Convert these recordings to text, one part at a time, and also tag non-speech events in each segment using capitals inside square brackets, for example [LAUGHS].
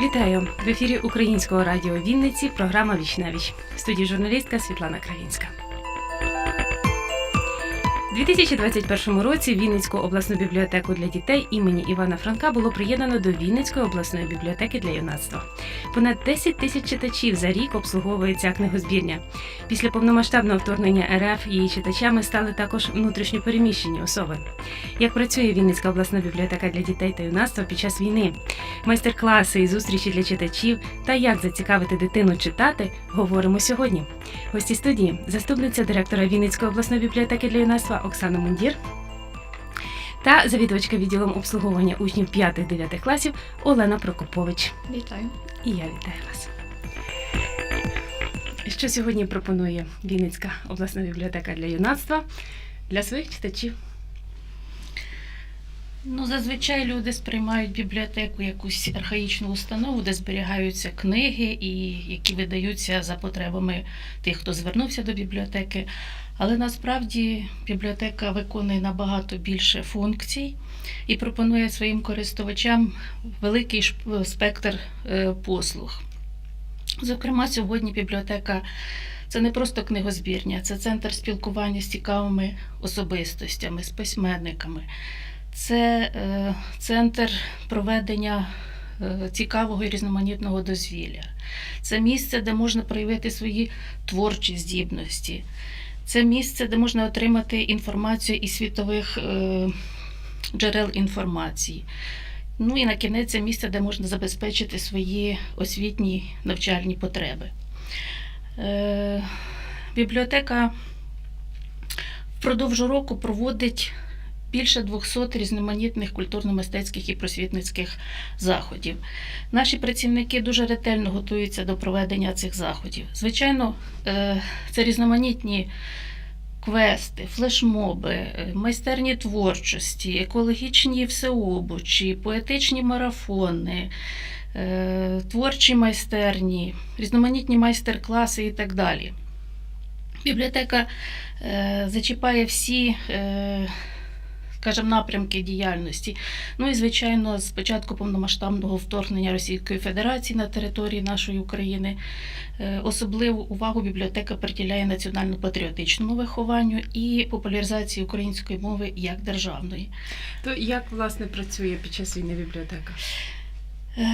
Вітаю в ефірі Українського радіо Вінниці. Програма Віч на віч. В студії журналістка Світлана Кравінська. У 2021 році Вінницьку обласну бібліотеку для дітей імені Івана Франка було приєднано до Вінницької обласної бібліотеки для юнацтва. Понад 10 тисяч читачів за рік обслуговує ця книгозбірня. Після повномасштабного вторгнення РФ її читачами стали також внутрішньопереміщені особи. Як працює Вінницька обласна бібліотека для дітей та юнацтва під час війни? Майстер-класи і зустрічі для читачів та як зацікавити дитину читати, говоримо сьогодні. Гості студії заступниця директора Вінницької обласної бібліотеки для юнацтва Оксана Мундір та завідувачка відділом обслуговування учнів 5-9 класів Олена Прокопович. Вітаю. І я вітаю вас. Що сьогодні пропонує Вінницька обласна бібліотека для юнацтва для своїх читачів? Ну, зазвичай люди сприймають бібліотеку якусь архаїчну установу, де зберігаються книги, і які видаються за потребами тих, хто звернувся до бібліотеки. Але насправді бібліотека виконує набагато більше функцій і пропонує своїм користувачам великий спектр е, послуг. Зокрема, сьогодні бібліотека це не просто книгозбірня, це центр спілкування з цікавими особистостями, з письменниками. Це е, центр проведення е, цікавого і різноманітного дозвілля. Це місце, де можна проявити свої творчі здібності. Це місце, де можна отримати інформацію із світових е, джерел інформації. Ну і на кінець це місце, де можна забезпечити свої освітні навчальні потреби. Бібліотека впродовж року проводить більше 200 різноманітних культурно-мистецьких і просвітницьких заходів. Наші працівники дуже ретельно готуються до проведення цих заходів. Звичайно, е, це різноманітні квести, флешмоби, е, майстерні творчості, екологічні всеобучі, поетичні марафони. е, Творчі майстерні, різноманітні майстер-класи і так далі. Бібліотека зачіпає всі скажімо, напрямки діяльності. Ну і, звичайно, з початку повномасштабного вторгнення Російської Федерації на території нашої України е, особливу увагу бібліотека приділяє національно-патріотичному вихованню і популяризації української мови як державної. То як власне працює під час війни бібліотека? Е,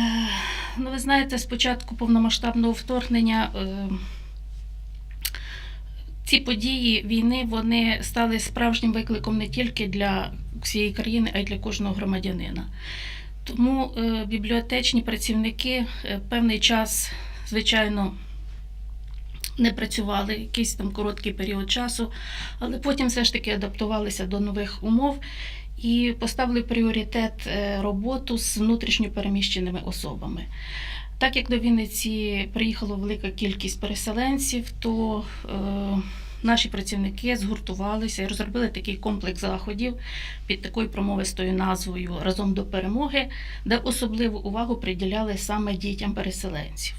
Ну, ви знаєте, з початку повномасштабного вторгнення е, ці події війни вони стали справжнім викликом не тільки для всієї країни, а й для кожного громадянина. Тому е, бібліотечні працівники е, певний час, звичайно, не працювали якийсь там короткий період часу, але потім все ж таки адаптувалися до нових умов і поставили пріоритет е, роботу з внутрішньопереміщеними особами. Так як до Вінниці приїхала велика кількість переселенців, то е, наші працівники згуртувалися і розробили такий комплекс заходів під такою промовистою назвою Разом до перемоги, де особливу увагу приділяли саме дітям переселенців.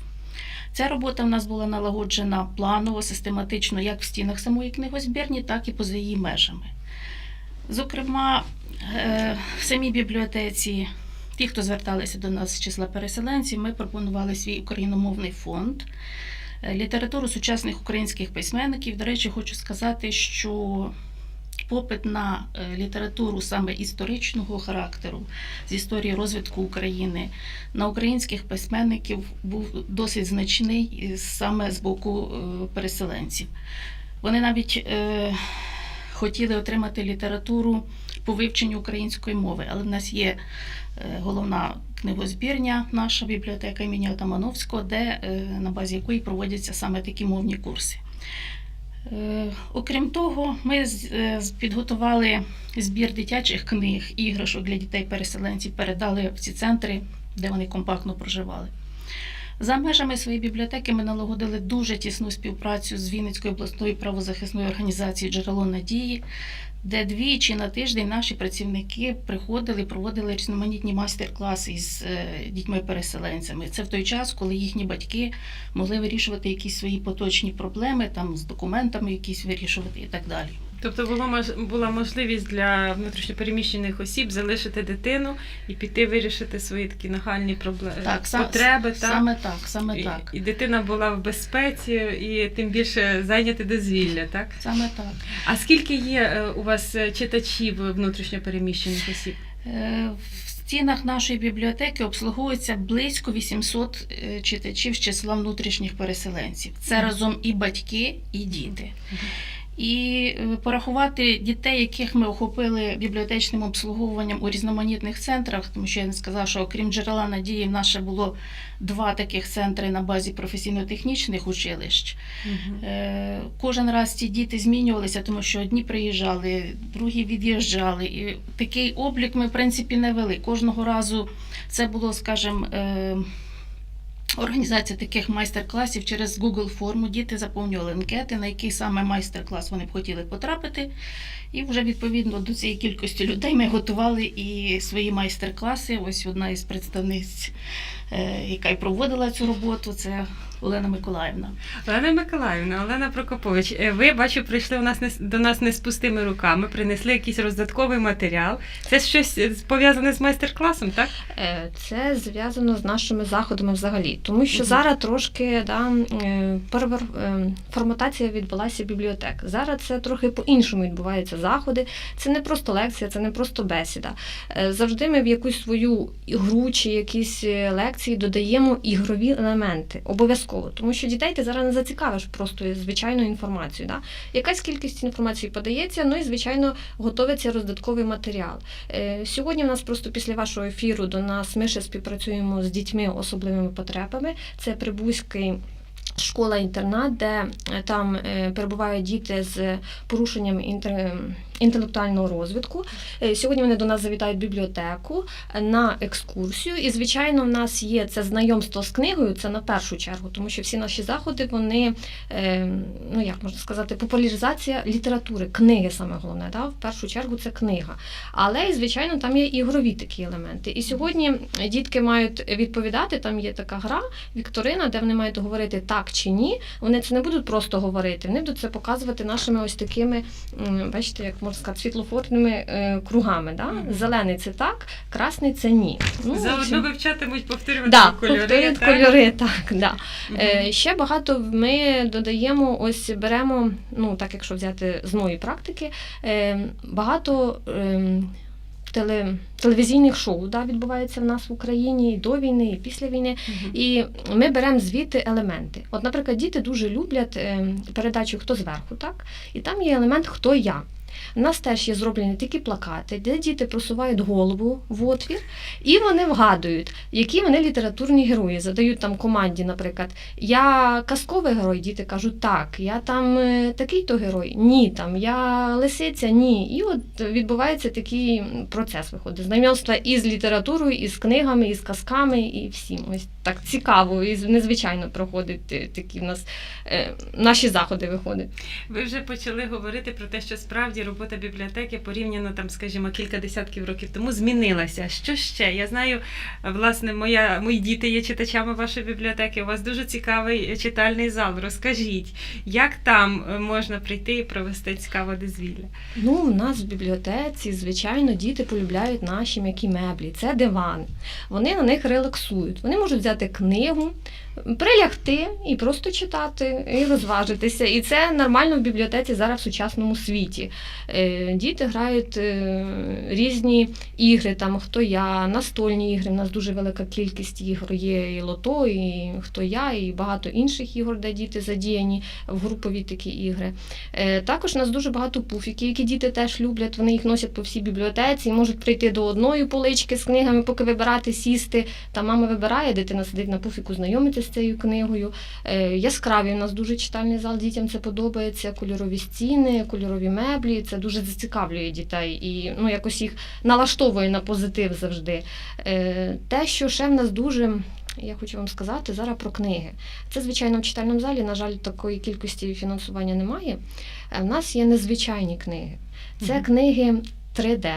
Ця робота в нас була налагоджена планово, систематично як в стінах самої книгозбірні, так і поза її межами. Зокрема, е, в самій бібліотеці, ті, хто зверталися до нас з числа переселенців, ми пропонували свій україномовний фонд, е, літературу сучасних українських письменників. До речі, хочу сказати, що попит на е, літературу саме історичного характеру з історії розвитку України на українських письменників був досить значний саме з боку е, переселенців. Вони навіть е, хотіли отримати літературу по вивченню української мови, але в нас є е, головна книгозбірня, наша бібліотека імені Атамановського, де е, на базі якої проводяться саме такі мовні курси. Е, Окрім того, ми підготували збір дитячих книг, іграшок для дітей-переселенців, передали в ці центри, де вони компактно проживали. За межами своєї бібліотеки ми налагодили дуже тісну співпрацю з Вінницькою обласною правозахисною організацією Джерело надії, де двічі на тиждень наші працівники приходили, проводили різноманітні майстер-класи із е, дітьми-переселенцями. Це в той час, коли їхні батьки могли вирішувати якісь свої поточні проблеми, там з документами якісь вирішувати і так далі. Тобто було була можливість для внутрішньопереміщених осіб залишити дитину і піти вирішити свої такі нагальні проблеми Так, потреби. Так? Саме так, саме і, так. і дитина була в безпеці, і тим більше зайняти дозвілля, так? Саме так. А скільки є е, у вас читачів внутрішньопереміщених осіб? Е, В стінах нашої бібліотеки обслуговується близько 800 е, читачів з числа внутрішніх переселенців. Це Мгм. разом і батьки, і діти. Мгм. І е, порахувати дітей, яких ми охопили бібліотечним обслуговуванням у різноманітних центрах, тому що я не сказала, що окрім джерела надії, в нас ще було два таких центри на базі професійно-технічних училищ. Е, Кожен раз ці діти змінювалися, тому що одні приїжджали, другі від'їжджали. І такий облік ми, в принципі, не вели. Кожного разу це було, скажімо, е, організація таких майстер-класів через Google форму. Діти заповнювали анкети, на який саме майстер-клас вони б хотіли потрапити. І вже відповідно до цієї кількості людей ми готували і свої майстер-класи. Ось одна із представниць, е, яка й проводила цю роботу, це Олена Миколаївна. Олена Миколаївна, Олена Прокопович, е, ви бачу, прийшли у нас не до нас не з пустими руками, принесли якийсь роздатковий матеріал. Це щось е, пов'язане з майстер-класом, так? Е, Це зв'язано з нашими заходами взагалі, тому що Мгм. зараз трошки да, перевер- форматація відбулася бібліотек. Зараз це трохи по-іншому відбуваються заходи. Це не просто лекція, це не просто бесіда. Завжди ми в якусь свою гру чи якісь лекції додаємо ігрові елементи. Обов'язково, тому що дітей ти зараз не зацікавиш просто звичайною інформацією. Да? Якась кількість інформації подається, ну і звичайно готовиться роздатковий матеріал. Е, Сьогодні в нас просто після вашого ефіру до нас ми ще співпрацюємо з дітьми особливими потребами. Це Прибузький. Школа-інтернат, де е, там е, перебувають діти з порушенням інтер- інтелектуального розвитку. Е, Сьогодні вони до нас завітають в бібліотеку е, на екскурсію. І, звичайно, в нас є це знайомство з книгою, це на першу чергу, тому що всі наші заходи, вони, е, ну як можна сказати, популяризація літератури, книги саме головне. Да? В першу чергу це книга. Але, звичайно, там є ігрові такі елементи. І сьогодні дітки мають відповідати, там є така гра, Вікторина, де вони мають говорити так чи ні. Вони це не будуть просто говорити, вони будуть це показувати нашими ось такими, бачите, як можна сказати, світлофорними е, кругами. Да? Мгм. Зелений це так, красний це ні. Ну, Заодно общем, вивчатимуть повторювати да, кольори. повторюють так? кольори, [LAUGHS] так. Да. Мгм. Е, ще багато ми додаємо, ось беремо, ну так якщо взяти з моєї практики, е, багато. Е, Теле, телевізійних шоу да, відбувається в нас в Україні і до війни, і після війни. Мгм. І ми беремо звідти елементи. От, наприклад, діти дуже люблять е, передачу Хто зверху, так? І там є елемент Хто я. У нас теж є зроблені такі плакати, де діти просувають голову в отвір, і вони вгадують, які вони літературні герої. Задають там команді, наприклад, я казковий герой, діти кажуть, так, я там е, такий-то герой, ні, там я лисиця, ні. І от відбувається такий процес виходить. Знайомства із літературою, із книгами, із казками, і всім. Ось так цікаво і незвичайно проходить е, такі в нас е, наші заходи виходять. Ви вже почали говорити про те, що справді робота бібліотеки порівняно там, скажімо, кілька десятків років тому змінилася. Що ще? Я знаю, власне, моя мої діти є читачами вашої бібліотеки. У вас дуже цікавий читальний зал. Розкажіть, як там е, можна прийти і провести цікаве дозвілля? Ну, у нас в бібліотеці, звичайно, діти полюбляють наші м'які меблі. Це дивани. Вони на них релаксують. Вони можуть взяти книгу, прилягти і просто читати, і розважитися. І це нормально в бібліотеці зараз в сучасному світі. Е, Діти грають е, різні ігри, там хто я, настольні ігри. У нас дуже велика кількість ігор. Є і лото, і хто я, і багато інших ігор, де діти задіяні в групові такі ігри. Е, Також у нас дуже багато пуфіків, які діти теж люблять. Вони їх носять по всій бібліотеці і можуть прийти до одної полички з книгами, поки вибирати, сісти. Та мама вибирає, дитина сидить на пуфіку, знайомиться з цією книгою. Е, Яскраві у нас дуже читальний зал, дітям це подобається. Кольорові стіни, кольорові меблі. Це дуже зацікавлює дітей і ну, якось їх налаштовує на позитив завжди. Е, Те, що ще в нас дуже. Я хочу вам сказати зараз про книги. Це, звичайно, в читальному залі, на жаль, такої кількості фінансування немає. Е, В нас є незвичайні книги. Це Мгм. книги 3D,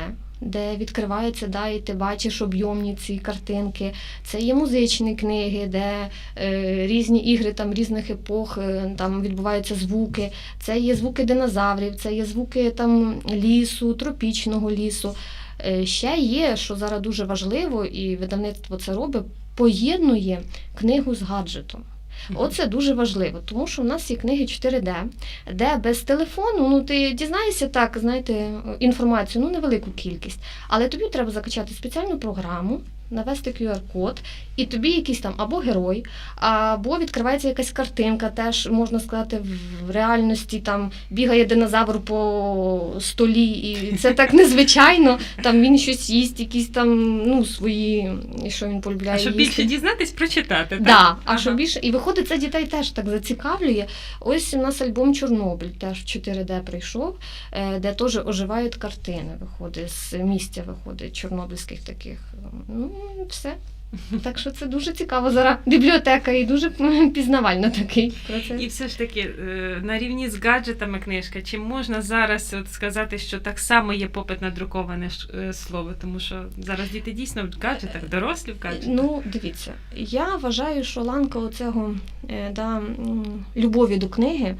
де відкривається, да, і ти бачиш об'ємні ці картинки. Це є музичні книги, де е, різні ігри там різних епох, е, там відбуваються звуки. Це є звуки динозаврів, це є звуки там лісу, тропічного лісу. Е, ще є, що зараз дуже важливо, і видавництво це робить, поєднує книгу з гаджетом. Оце дуже важливо, тому що в нас є книги 4D, де без телефону ну ти дізнаєшся так, знаєте, інформацію, ну невелику кількість, але тобі треба закачати спеціальну програму, навести QR-код, і тобі якийсь там або герой, або відкривається якась картинка, теж можна сказати, в реальності там бігає динозавр по столі, і це так [LAUGHS] незвичайно. Там він щось їсть, якісь там ну свої, що він полюбляє. А щоб їсти. більше дізнатись, прочитати. Так? Да, а Ага. що більше, і виходить, це дітей теж так зацікавлює. Ось у нас альбом Чорнобиль теж в 4D прийшов, е, де теж оживають картини. Виходить з місця, виходить чорнобильських таких. Ну, все. Так що це дуже цікаво зараз. Бібліотека і дуже пізнавально такий процес. І все ж таки е, на рівні з гаджетами книжка. Чи можна зараз от сказати, що так само є попит на друковане е, слово? Тому що зараз діти дійсно в гаджетах, дорослі в гаджетах. Ну, дивіться, я вважаю, що ланка оцього е, да, любові до книги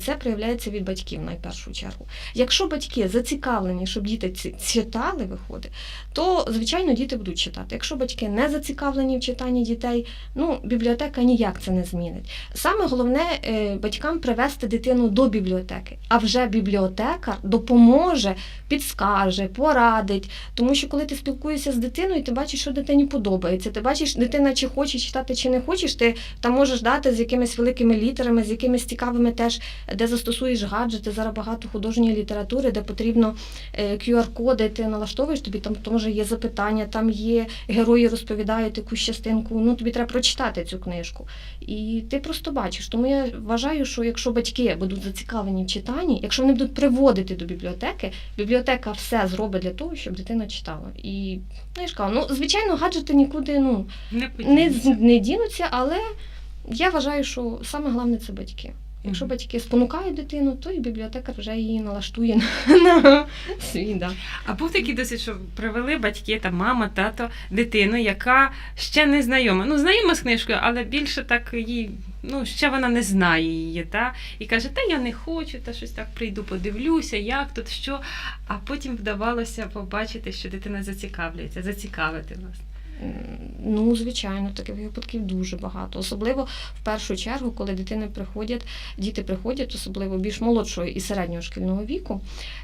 це проявляється від батьків найпершу чергу. Якщо батьки зацікавлені, щоб діти читали, виходить, то звичайно діти будуть читати. Якщо батьки не зацікавлені в читанні дітей, ну бібліотека ніяк це не змінить. Саме головне е, батькам привести дитину до бібліотеки, а вже бібліотекар допоможе, підскаже, порадить. Тому що коли ти спілкуєшся з дитиною, ти бачиш, що дитині подобається. Ти бачиш, дитина чи хоче читати, чи не хочеш, ти там можеш дати з якимись великими літерами, з якимись цікавими теж, де застосуєш гаджети. Зараз багато художньої літератури, де потрібно е, QR-коди, ти налаштовуєш, тобі там теж є запитання, там є герої розповідають якусь частинку. Ну тобі треба прочитати цю книжку. І ти просто бачиш. Тому я вважаю, що якщо батьки будуть зацікавлені в читанні, якщо вони будуть приводити до бібліотеки, бібліотека все зробить для того, щоб дитина читала. І ну, я ж кажу, ну звичайно, гаджети нікуди ну Не не, не дінуться, але я вважаю, що саме головне це батьки. Якщо батьки спонукають дитину, то і бібліотекар вже її налаштує на, свій да. А був такий досвід, що привели батьки, там мама, тато, дитину, яка ще не знайома. Ну, знайома з книжкою, але більше так їй, ну, ще вона не знає її. Та? І каже, та я не хочу, та щось так прийду, подивлюся, як тут, що. А потім вдавалося побачити, що дитина зацікавлюється, зацікавити вас. Ну, звичайно, таких випадків дуже багато. Особливо в першу чергу, коли дитини приходять, діти приходять, особливо більш молодшого і середнього шкільного віку.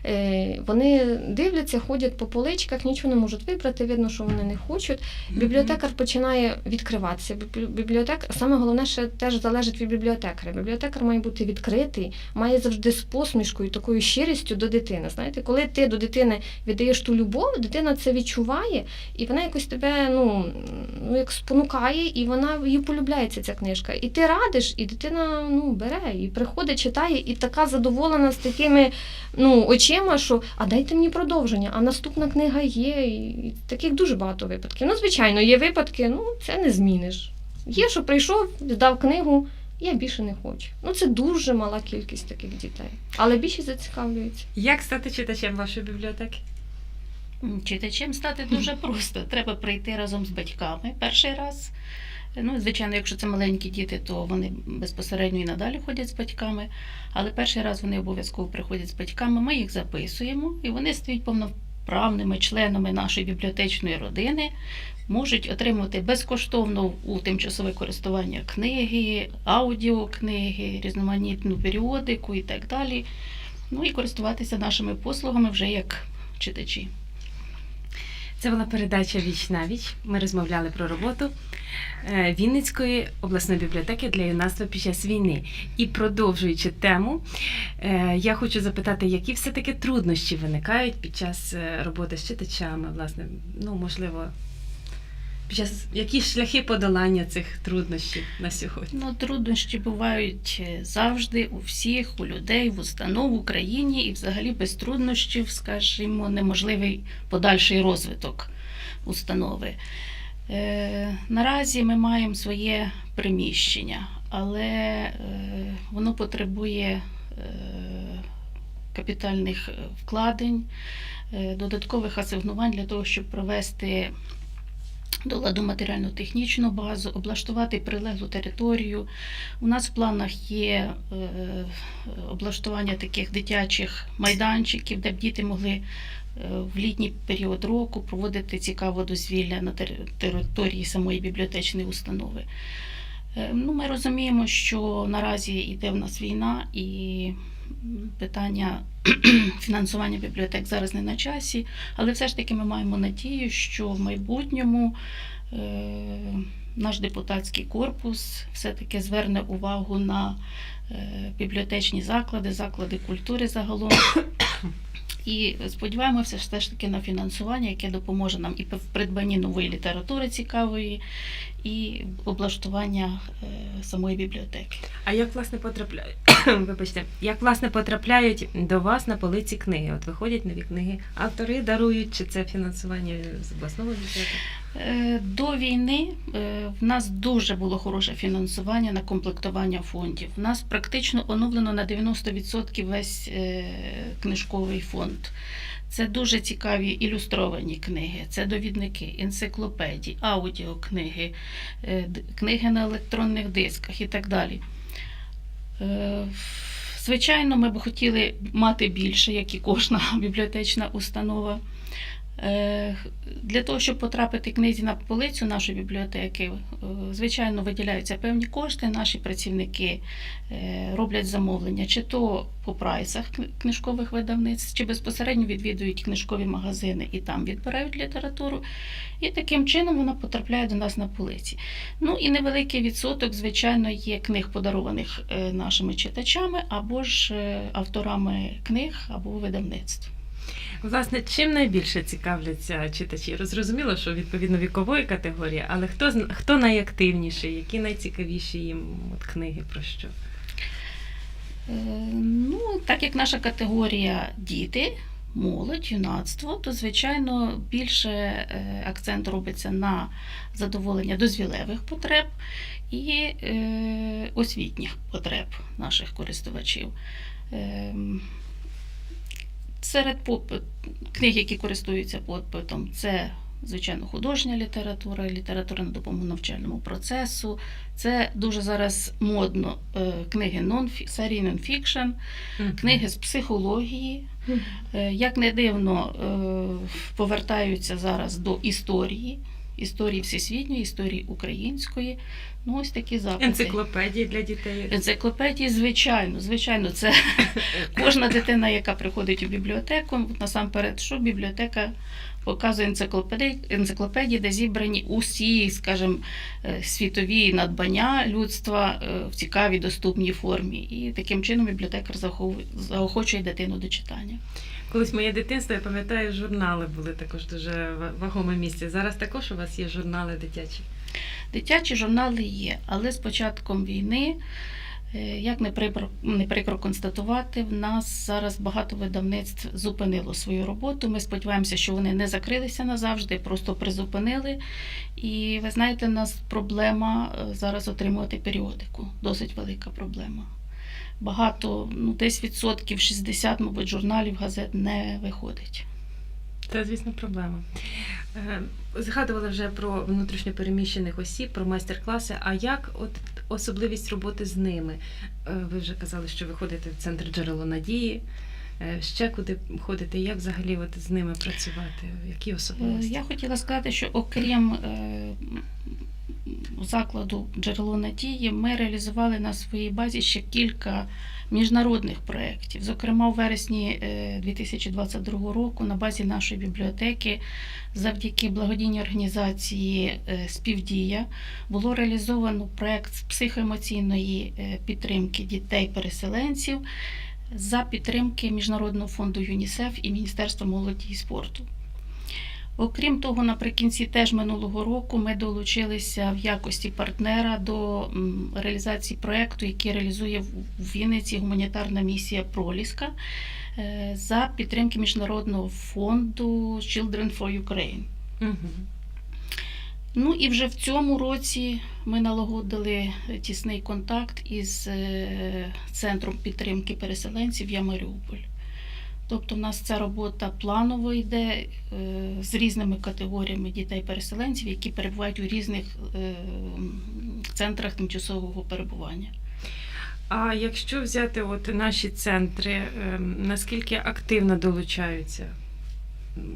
е, Вони дивляться, ходять по поличках, нічого не можуть вибрати, видно, що вони не хочуть. Бібліотекар починає відкриватися. Бібл- Бібліотек саме головне ще теж залежить від бібліотекаря. Бібліотекар має бути відкритий, має завжди з посмішкою, такою щирістю до дитини. Знаєте, коли ти до дитини віддаєш ту любов, дитина це відчуває, і вона якось тебе ну, ну як спонукає, і вона їй полюбляється ця книжка. І ти радиш, і дитина ну, бере, і приходить, читає, і така задоволена з такими ну, очима, що а дайте мені продовження, а наступна книга є. І таких дуже багато випадків. Ну, звичайно, є випадки, ну це не зміниш. Є, що прийшов, здав книгу, я більше не хочу. Ну це дуже мала кількість таких дітей. Але більшість зацікавлюється. Як стати читачем вашої бібліотеки? Читачем стати дуже [LAUGHS] просто. Треба прийти разом з батьками перший раз. Ну, звичайно, якщо це маленькі діти, то вони безпосередньо і надалі ходять з батьками. Але перший раз вони обов'язково приходять з батьками. Ми їх записуємо, і вони стають повноправними членами нашої бібліотечної родини, можуть отримувати безкоштовно у тимчасове користування книги, аудіокниги, різноманітну періодику і так далі. Ну і користуватися нашими послугами вже як читачі. Це була передача Віч на віч. Ми розмовляли про роботу е, Вінницької обласної бібліотеки для юнацтва під час війни. І продовжуючи тему, е, я хочу запитати, які все-таки труднощі виникають під час е, роботи з читачами, власне, ну можливо, які шляхи подолання цих труднощів на сьогодні? Ну, труднощі бувають е, завжди у всіх, у людей, в установ в Україні, і взагалі без труднощів, скажімо, неможливий подальший розвиток установи. Е, наразі ми маємо своє приміщення, але е, воно потребує е, капітальних е, вкладень, е, додаткових асигнувань для того, щоб провести до ладу матеріально-технічну базу, облаштувати прилеглу територію. У нас в планах є е, облаштування таких дитячих майданчиків, де б діти могли е, в літній період року проводити цікаве дозвілля на території самої бібліотечної установи. Е, Ну, ми розуміємо, що наразі йде в нас війна і питання [CLEARS THROAT] фінансування бібліотек зараз не на часі, але все ж таки ми маємо надію, що в майбутньому е, наш депутатський корпус все-таки зверне увагу на е, бібліотечні заклади, заклади культури загалом. І сподіваємося все ж таки на фінансування, яке допоможе нам і в придбанні нової літератури цікавої, і облаштування е, самої бібліотеки. А як власне потрапляють? [COUGHS] Вибачте, як власне потрапляють до вас на полиці книги? От виходять нові книги, автори дарують, чи це фінансування з обласного бюджету? Е, До війни е, в нас дуже було хороше фінансування на комплектування фондів. В нас практично оновлено на 90% весь е, книжковий фонд. Це дуже цікаві ілюстровані книги, це довідники, енциклопедії, аудіокниги, книги на електронних дисках і так далі. Звичайно, ми б хотіли мати більше, як і кожна [LAUGHS] бібліотечна установа. Е, Для того, щоб потрапити книзі на полицю нашої бібліотеки, е, звичайно, виділяються певні кошти. Наші працівники е, роблять замовлення, чи то по прайсах книжкових видавництв, чи безпосередньо відвідують книжкові магазини і там відбирають літературу. І таким чином вона потрапляє до нас на полиці. Ну і невеликий відсоток, звичайно, є книг, подарованих нашими читачами, або ж авторами книг, або видавництв. Власне, чим найбільше цікавляться читачі? Зрозуміло, що відповідно вікової категорії, але хто хто найактивніший, які найцікавіші їм от книги про що? Е, Ну, так як наша категорія діти, молодь, юнацтво, то звичайно більше е, акцент робиться на задоволення дозвілевих потреб і е, освітніх потреб наших користувачів. Серед книг, які користуються попитом, це звичайно художня література, література на допомогу навчальному процесу. Це дуже зараз модно е, книги нон серії нонфікшн, книги з психології. Е, Як не дивно, е, повертаються зараз до історії, історії всесвітньої, історії української. Ну, ось такі запити. Енциклопедії для дітей. Енциклопедії, звичайно, звичайно, це [LAUGHS] кожна дитина, яка приходить у бібліотеку, насамперед, що бібліотека показує енциклопедії, енциклопедії, де зібрані усі, скажімо, е, світові надбання людства е, в цікавій доступній формі. І таким чином бібліотекар заохочує дитину до читання. Колись моє дитинство, я пам'ятаю, журнали були також дуже вагоме місце. Зараз також у вас є журнали дитячі. Дитячі журнали є, але з початком війни, е, як не прикро, не прикро констатувати, в нас зараз багато видавництв зупинило свою роботу. Ми сподіваємося, що вони не закрилися назавжди, просто призупинили. І ви знаєте, у нас проблема е, зараз отримувати періодику. Досить велика проблема. Багато, ну десь відсотків 60, мабуть, журналів, газет не виходить. Це, звісно, проблема. Е, Згадували вже про внутрішньопереміщених осіб, про майстер-класи. А як от особливість роботи з ними? Е, Ви вже казали, що ви ходите в центр джерело надії. Е, Ще куди ходити, Як взагалі от з ними працювати? Які особливості? Я хотіла сказати, що окрім закладу джерело надії, ми реалізували на своїй базі ще кілька міжнародних проєктів. Зокрема, у вересні е, 2022 року на базі нашої бібліотеки завдяки благодійній організації е, Співдія було реалізовано проєкт з психоемоційної е, підтримки дітей-переселенців за підтримки Міжнародного фонду ЮНІСЕФ і Міністерства молоді і спорту. Окрім того, наприкінці теж минулого року ми долучилися в якості партнера до реалізації проєкту, який реалізує в Вінниці гуманітарна місія Проліска е, за підтримки Міжнародного фонду Children for Ukraine. Мгм. Ну і вже в цьому році ми налагодили тісний контакт із е, центром підтримки переселенців Я Маріуполь. Тобто, в нас ця робота планово йде е, з різними категоріями дітей-переселенців, які перебувають у різних е, центрах тимчасового перебування. А якщо взяти от наші центри, ем, наскільки активно долучаються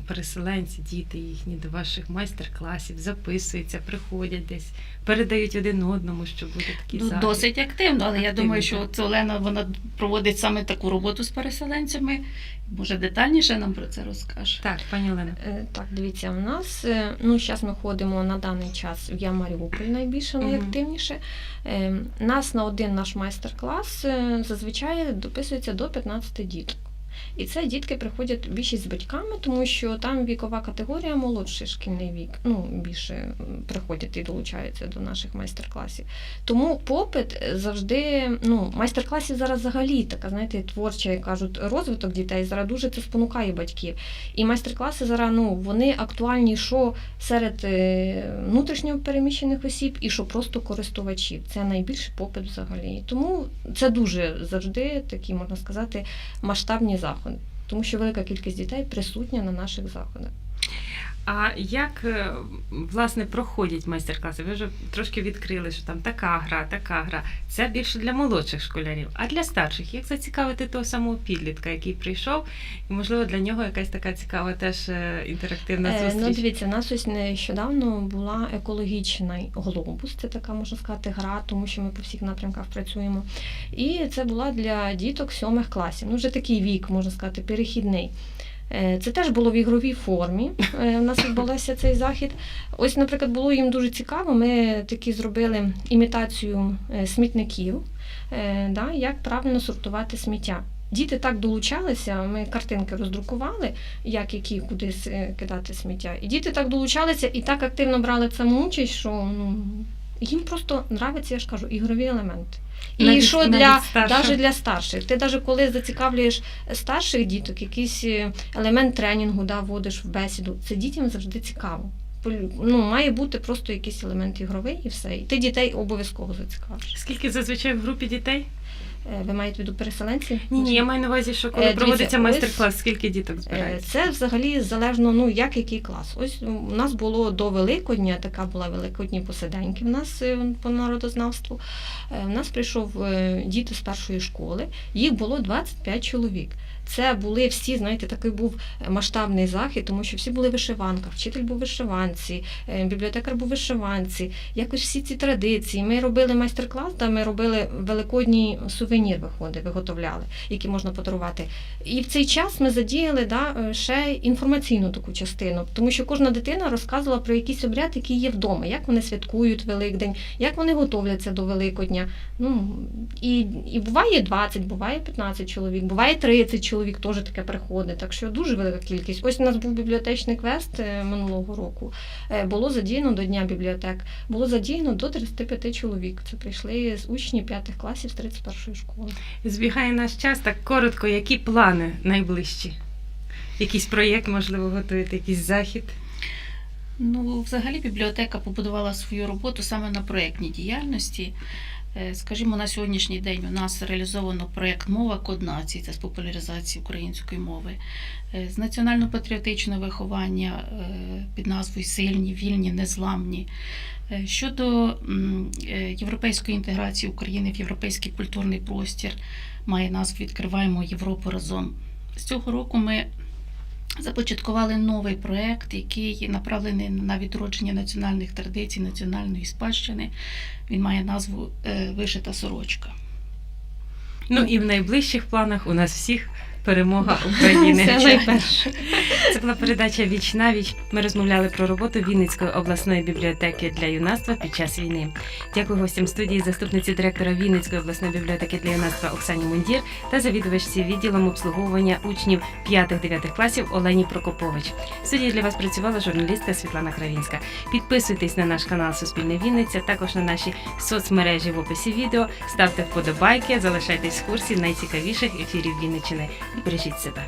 переселенці, діти їхні до ваших майстер-класів, записуються, приходять десь, передають один одному, що буде такий Ну. Досить активно, але я думаю, що от Олена вона проводить саме таку роботу з переселенцями. Може, детальніше нам про це розкаже. Так, пані Олена. Е, Так, дивіться, у нас е, ну зараз ми ходимо на даний час в Я Маріуполь найбільше, найактивніше. Е, Нас на один наш майстер-клас зазвичай дописується до 15 діток. І це дітки приходять більшість з батьками, тому що там вікова категорія молодший шкільний вік. Ну, більше приходять і долучаються до наших майстер-класів. Тому попит завжди, ну, майстер-класів зараз взагалі така, знаєте, творча, як кажуть, розвиток дітей зараз дуже це спонукає батьків. І майстер-класи зараз ну, вони актуальні що серед е, внутрішньо переміщених осіб, і що просто користувачів. Це найбільший попит взагалі. Тому це дуже завжди такі, можна сказати, масштабні заходи. Тому що велика кількість дітей присутня на наших заходах. А як е, власне проходять майстер-класи? Ви вже трошки відкрили, що там така гра, така гра. Це більше для молодших школярів. А для старших, як зацікавити того самого підлітка, який прийшов, і можливо для нього якась така цікава теж е, інтерактивна Е. Ну, дивіться, у нас ось нещодавно була екологічний глобус. Це така можна сказати гра, тому що ми по всіх напрямках працюємо. І це була для діток сьомих класів. Ну, вже такий вік, можна сказати, перехідний. Е, Це теж було в ігровій формі. е, У нас відбувався цей захід. Ось, наприклад, було їм дуже цікаво. Ми такі зробили імітацію е, смітників, е, да, як правильно сортувати сміття. Діти так долучалися, ми картинки роздрукували, як які кудись е, кидати сміття. І діти так долучалися і так активно брали в цьому участь, що ну, їм просто нравиться, я ж кажу, ігрові елементи. І Навіть- що навіть для, навіть для старших. Ти навіть коли зацікавлюєш старших діток, якийсь е, елемент тренінгу да, вводиш в бесіду, це дітям завжди цікаво. Ну, має бути просто якийсь елемент ігровий і все. І ти дітей обов'язково зацікавиш. Скільки зазвичай в групі дітей? Е, Ви маєте в виду переселенців? Ні, ні, я маю на увазі, що коли Е, дивіться, проводиться майстер-клас, скільки діток Е, збирається? Це взагалі залежно, ну як який клас. Ось у нас було до Великодня, така була великодні посиденьки в нас по народознавству. У нас прийшов діти з першої школи, їх було 25 чоловік. Це були всі, знаєте, такий був масштабний захід, тому що всі були в. Вчитель був вишиванці, е, бібліотекар був вишиванці. Якось всі ці традиції. Ми робили майстер-клас, де ми робили великодній сувенір, виходить, виготовляли, який можна подарувати. І в цей час ми задіяли да, е, ще інформаційну таку частину, тому що кожна дитина розказувала про якийсь обряд, який є вдома, як вони святкують Великдень, як вони готовляться до Великодня. Ну, і, і буває 20, буває 15 чоловік, буває 30 чоловік, теж таке приходить. Так що дуже велика кількість. Ось у нас був бібліотечний квест е, минулого року. Е, Було задіяно до Дня бібліотек, було задіяно до 35 чоловік. Це прийшли з учні 5 класів з 31 школи. Збігає наш час, так коротко, які плани найближчі? Якийсь проєкт, можливо, готуєте, якийсь захід? Ну, взагалі, бібліотека побудувала свою роботу саме на проєктній діяльності. Е, Скажімо, на сьогоднішній день у нас реалізовано проєкт Мова код нації, це з популяризації української мови, Е, з національно-патріотичного виховання е, під назвою Сильні, вільні, незламні. Щодо європейської інтеграції України в європейський культурний простір, має назву Відкриваємо Європу разом. З цього року ми започаткували новий проект, який направлений на відродження національних традицій, національної спадщини. Він має назву е, Вишита сорочка. Ну і в найближчих планах у нас всіх перемога України. Це найперше. Це була передача Віч на віч. Ми розмовляли про роботу Вінницької обласної бібліотеки для юнацтва під час війни. Дякую гостям студії, заступниці директора Вінницької обласної бібліотеки для юнацтва Оксані Мундір та завідувачці відділом обслуговування учнів 5-9 класів Олені Прокопович. В студії для вас працювала журналістка Світлана Кравінська. Підписуйтесь на наш канал Суспільне Вінниця, також на наші соцмережі в описі відео. Ставте вподобайки, залишайтесь в курсі найцікавіших ефірів Вінниччини Бережіть себе.